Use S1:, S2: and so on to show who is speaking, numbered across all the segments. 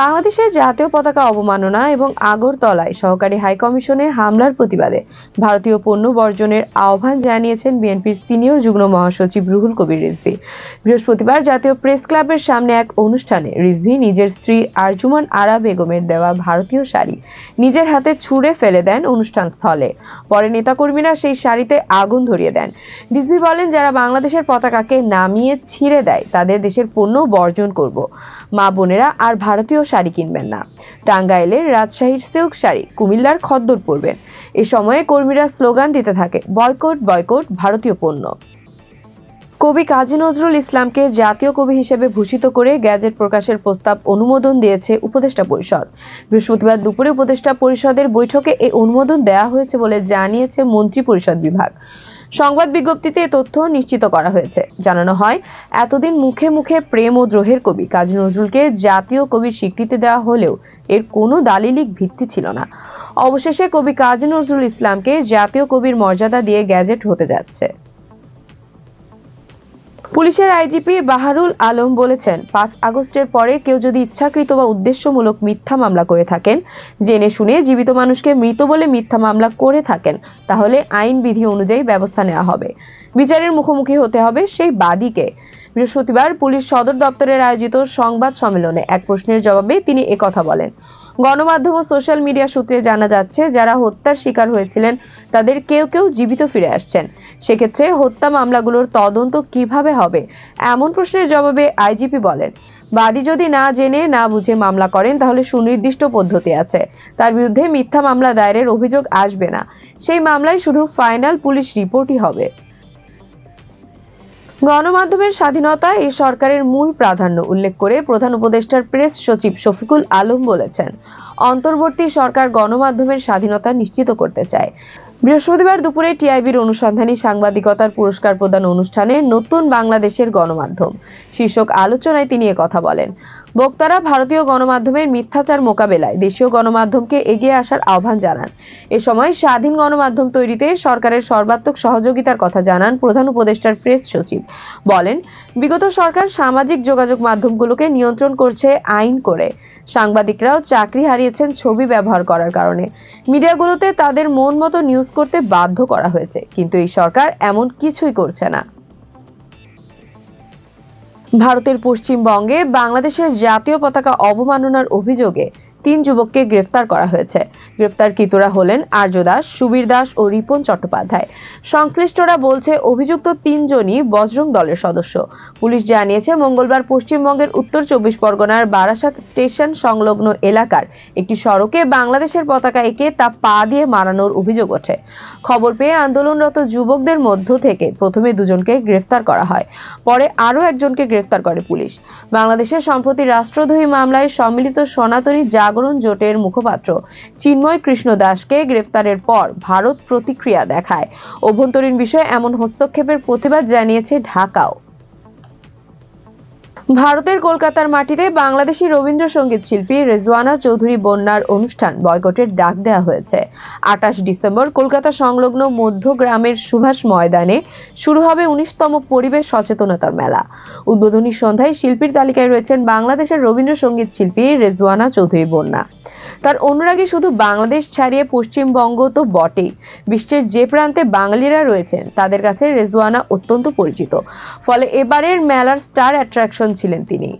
S1: বাংলাদেশের জাতীয় পতাকা অবমাননা এবং আগরতলায় সহকারী হাইকমিশনে হামলার প্রতিবাদে ভারতীয় পণ্য বর্জনের আহ্বান জানিয়েছেন বিএনপির সিনিয়র যুগ্ম মহাসচিব রুহুল কবির রিজভি বৃহস্পতিবার জাতীয় প্রেস ক্লাবের সামনে এক অনুষ্ঠানে রিজভি নিজের স্ত্রী আরজুমান আরা বেগমের দেওয়া ভারতীয় শাড়ি নিজের হাতে ছুঁড়ে ফেলে দেন অনুষ্ঠান স্থলে পরে নেতাকর্মীরা সেই শাড়িতে আগুন ধরিয়ে দেন রিজভি বলেন যারা বাংলাদেশের পতাকাকে নামিয়ে ছিঁড়ে দেয় তাদের দেশের পণ্য বর্জন করব মা বোনেরা আর ভারতীয় জাতীয় শাড়ি কিনবেন না টাঙ্গাইলের রাজশাহীর সিল্ক শাড়ি কুমিল্লার খদ্দর পরবেন এ সময়ে কর্মীরা স্লোগান দিতে থাকে বয়কট বয়কট ভারতীয় পণ্য কবি কাজী নজরুল ইসলামকে জাতীয় কবি হিসেবে ভূষিত করে গ্যাজেট প্রকাশের প্রস্তাব অনুমোদন দিয়েছে উপদেষ্টা পরিষদ বৃহস্পতিবার দুপুরে উপদেষ্টা পরিষদের বৈঠকে এই অনুমোদন দেয়া হয়েছে বলে জানিয়েছে মন্ত্রী পরিষদ বিভাগ সংবাদ বিজ্ঞপ্তিতে এ তথ্য নিশ্চিত করা হয়েছে জানানো হয় এতদিন মুখে মুখে প্রেম ও দ্রোহের কবি কাজী নজরুলকে জাতীয় কবির স্বীকৃতি দেওয়া হলেও এর কোনো দালিলিক ভিত্তি ছিল না অবশেষে কবি কাজী নজরুল ইসলামকে জাতীয় কবির মর্যাদা দিয়ে গ্যাজেট হতে যাচ্ছে পুলিশের আইজিপি বাহারুল আলম বলেছেন পাঁচ আগস্টের পরে কেউ যদি ইচ্ছাকৃত বা উদ্দেশ্যমূলক মিথ্যা মামলা করে থাকেন জেনে শুনে জীবিত মানুষকে মৃত বলে মিথ্যা মামলা করে থাকেন তাহলে আইনবিধি অনুযায়ী ব্যবস্থা নেওয়া হবে বিচারের মুখোমুখি হতে হবে সেই বাদীকে বৃহস্পতিবার পুলিশ সদর দপ্তরের আয়োজিত সংবাদ সম্মেলনে এক প্রশ্নের জবাবে তিনি একথা বলেন গণমাধ্যম ও সোশ্যাল মিডিয়া সূত্রে জানা যাচ্ছে যারা হত্যার শিকার হয়েছিলেন তাদের কেউ কেউ জীবিত ফিরে আসছেন সেক্ষেত্রে হত্যা মামলাগুলোর তদন্ত কিভাবে হবে এমন প্রশ্নের জবাবে আইজিপি বলেন বাদী যদি না জেনে না বুঝে মামলা করেন তাহলে সুনির্দিষ্ট পদ্ধতি আছে তার বিরুদ্ধে মিথ্যা মামলা দায়েরের অভিযোগ আসবে না সেই মামলায় শুধু ফাইনাল পুলিশ রিপোর্টই হবে গণমাধ্যমের স্বাধীনতা এই সরকারের মূল প্রাধান্য উল্লেখ করে প্রধান উপদেষ্টার প্রেস সচিব শফিকুল আলম বলেছেন অন্তর্বর্তী সরকার গণমাধ্যমের স্বাধীনতা নিশ্চিত করতে চায় বৃহস্পতিবার দুপুরে টিআইবির অনুসন্ধানী সাংবাদিকতার পুরস্কার প্রদান অনুষ্ঠানে নতুন বাংলাদেশের গণমাধ্যম শীর্ষক আলোচনায় তিনি কথা বলেন বক্তারা ভারতীয় গণমাধ্যমের মিথ্যাচার মোকাবেলায় দেশীয় গণমাধ্যমকে এগিয়ে আসার আহ্বান জানান এ সময় স্বাধীন গণমাধ্যম তৈরিতে সরকারের সর্বাত্মক সহযোগিতার কথা জানান প্রধান উপদেষ্টার প্রেস সচিব বলেন বিগত সরকার সামাজিক যোগাযোগ মাধ্যমগুলোকে নিয়ন্ত্রণ করছে আইন করে সাংবাদিকরাও চাকরি হারিয়েছেন ছবি ব্যবহার করার কারণে মিডিয়াগুলোতে তাদের মন মতো নিউজ করতে বাধ্য করা হয়েছে কিন্তু এই সরকার এমন কিছুই করছে না ভারতের পশ্চিমবঙ্গে বাংলাদেশের জাতীয় পতাকা অবমাননার অভিযোগে তিন যুবককে গ্রেফতার করা হয়েছে গ্রেফতারকৃতরা হলেন আর্য দাস সুবীর দাস ও রিপন চট্টোপাধ্যায় সংশ্লিষ্টরা বলছে অভিযুক্ত তিনজনই বজরং দলের সদস্য পুলিশ জানিয়েছে মঙ্গলবার পশ্চিমবঙ্গের উত্তর চব্বিশ পরগনার বারাসাত স্টেশন সংলগ্ন এলাকার একটি সড়কে বাংলাদেশের পতাকা একে তা পা দিয়ে মারানোর অভিযোগ ওঠে খবর পেয়ে আন্দোলনরত যুবকদের মধ্য থেকে প্রথমে দুজনকে গ্রেফতার করা হয় পরে আরও একজনকে গ্রেফতার করে পুলিশ বাংলাদেশের সম্প্রতি রাষ্ট্রদ্রোহী মামলায় সম্মিলিত সনাতনী জাগ জাগরণ জোটের মুখপাত্র চিন্ময় কৃষ্ণ দাসকে গ্রেফতারের পর ভারত প্রতিক্রিয়া দেখায় অভ্যন্তরীণ বিষয়ে এমন হস্তক্ষেপের প্রতিবাদ জানিয়েছে ঢাকাও ভারতের কলকাতার মাটিতে বাংলাদেশি রবীন্দ্রসঙ্গীত শিল্পী রেজওয়ানা চৌধুরী বন্যার অনুষ্ঠান বয়কটের ডাক দেওয়া হয়েছে আটাশ ডিসেম্বর কলকাতা সংলগ্ন মধ্য গ্রামের সুভাষ ময়দানে শুরু হবে উনিশতম পরিবেশ সচেতনতার মেলা উদ্বোধনী সন্ধ্যায় শিল্পীর তালিকায় রয়েছেন বাংলাদেশের রবীন্দ্রসঙ্গীত শিল্পী রেজওয়ানা চৌধুরী বন্যা তার অনুরাগী শুধু বাংলাদেশ ছাড়িয়ে পশ্চিমবঙ্গ তো বটেই বিশ্বের যে প্রান্তে বাঙালিরা রয়েছেন তাদের কাছে রেজওয়ানা অত্যন্ত পরিচিত ফলে এবারের মেলার স্টার অ্যাট্রাকশন ছিলেন তিনি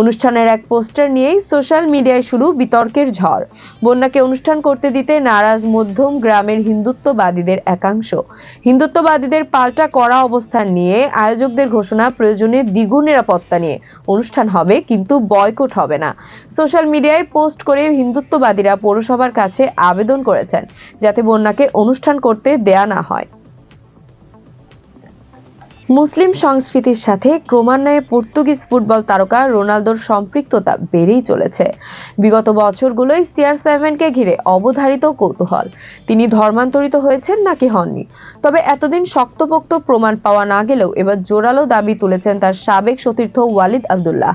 S1: অনুষ্ঠানের এক পোস্টার নিয়েই সোশ্যাল মিডিয়ায় শুরু বিতর্কের ঝড় বন্যাকে অনুষ্ঠান করতে দিতে নারাজ মধ্যম গ্রামের হিন্দুত্ববাদীদের একাংশ হিন্দুত্ববাদীদের পাল্টা করা অবস্থান নিয়ে আয়োজকদের ঘোষণা প্রয়োজনে দ্বিগুণ নিরাপত্তা নিয়ে অনুষ্ঠান হবে কিন্তু বয়কট হবে না সোশ্যাল মিডিয়ায় পোস্ট করে হিন্দুত্ব বাদীরা পৌরসভার কাছে আবেদন করেছেন যাতে বন্যাকে অনুষ্ঠান করতে দেয়া না হয় মুসলিম সংস্কৃতির সাথে ক্রমান্বয়ে পর্তুগিজ ফুটবল তারকা রোনালদোর সম্পৃক্ততা বেড়েই চলেছে বিগত বছরগুলোই সিআর সেভেনকে ঘিরে অবধারিত কৌতূহল তিনি ধর্মান্তরিত হয়েছেন নাকি হননি তবে এতদিন শক্তপোক্ত প্রমাণ পাওয়া না গেলেও এবার জোরালো দাবি তুলেছেন তার সাবেক সতীর্থ ওয়ালিদ আবদুল্লাহ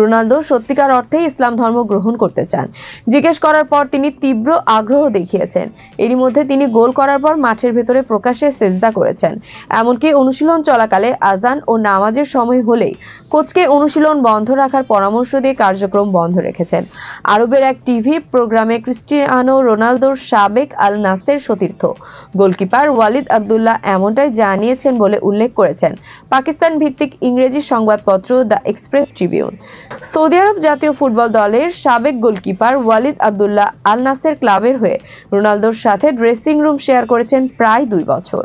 S1: রোনালদো সত্যিকার অর্থে ইসলাম ধর্ম গ্রহণ করতে চান জিজ্ঞেস করার পর তিনি তীব্র আগ্রহ দেখিয়েছেন এরই মধ্যে তিনি গোল করার পর মাঠের ভেতরে প্রকাশ্যে সেজদা করেছেন এমনকি অনুশীলন চলাকালীন সকালে আজান ও নামাজের সময় হলেই কোচকে অনুশীলন বন্ধ রাখার পরামর্শ দিয়ে কার্যক্রম বন্ধ রেখেছেন আরবের এক টিভি প্রোগ্রামে ক্রিস্টিয়ানো রোনালদোর সাবেক আল নাসের সতীর্থ গোলকিপার ওয়ালিদ আবদুল্লাহ এমনটাই জানিয়েছেন বলে উল্লেখ করেছেন পাকিস্তান ভিত্তিক ইংরেজি সংবাদপত্র দ্য এক্সপ্রেস ট্রিবিউন সৌদি আরব জাতীয় ফুটবল দলের সাবেক goalkeeper Waleed Abdullah Al Nassr ক্লাবের হয়ে রোনালদোর সাথে ড্রেসিং রুম শেয়ার করেছেন প্রায় দুই বছর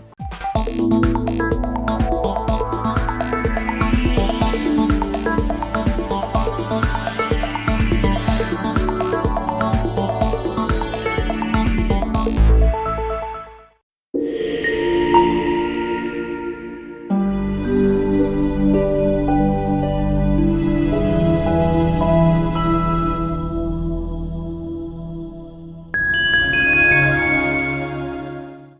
S1: you.